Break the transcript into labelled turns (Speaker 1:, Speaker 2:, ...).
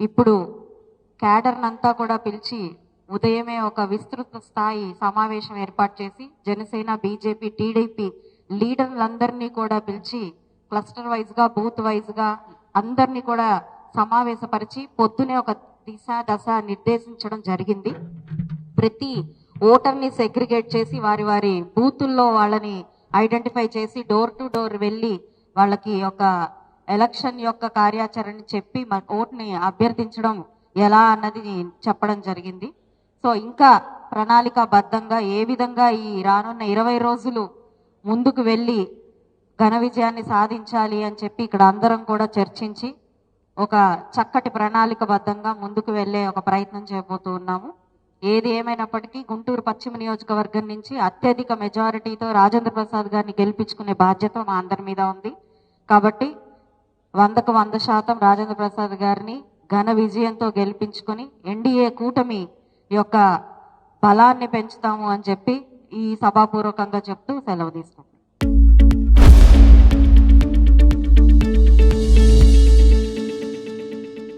Speaker 1: ఇప్పుడు క్యాడర్నంతా కూడా పిలిచి ఉదయమే ఒక విస్తృత స్థాయి సమావేశం ఏర్పాటు చేసి జనసేన బీజేపీ టీడీపీ లీడర్లందరినీ కూడా పిలిచి క్లస్టర్ వైజ్గా బూత్ వైజ్గా అందరినీ కూడా సమావేశపరిచి పొద్దునే ఒక దిశ దశ నిర్దేశించడం జరిగింది. ప్రతి ఓటర్ని సెగ్రిగేట్ చేసి వారి వారి బూతుల్లో వాళ్ళని ఐడెంటిఫై చేసి డోర్ టు డోర్ వెళ్ళి వాళ్ళకి ఒక ఎలక్షన్ యొక్క కార్యాచరణ చెప్పి మన ఓటుని అభ్యర్థించడం ఎలా అన్నది చెప్పడం జరిగింది. సో ఇంకా ప్రణాళికాబద్ధంగా ఏ విధంగా ఈ రానున్న ఇరవై రోజులు ముందుకు వెళ్ళి ఘన విజయాన్ని సాధించాలి అని చెప్పి ఇక్కడ అందరం కూడా చర్చించి ఒక చక్కటి ప్రణాళికబద్ధంగా ముందుకు వెళ్ళే ఒక ప్రయత్నం చేయబోతూ ఉన్నాము. ఏది ఏమైనప్పటికీ గుంటూరు పశ్చిమ నియోజకవర్గం నుంచి అత్యధిక మెజారిటీతో రాజేంద్ర ప్రసాద్ గారిని గెలిపించుకునే బాధ్యత మా అందరి మీద ఉంది. కాబట్టి వందకు వంద శాతం రాజేంద్ర ప్రసాద్ గారిని ఘన విజయంతో గెలిపించుకొని ఎన్డీఏ కూటమి యొక్క బలాన్ని పెంచుతాము అని చెప్పి ఈ సభాపూర్వకంగా చెప్తూ సెలవు తీసుకుంటాం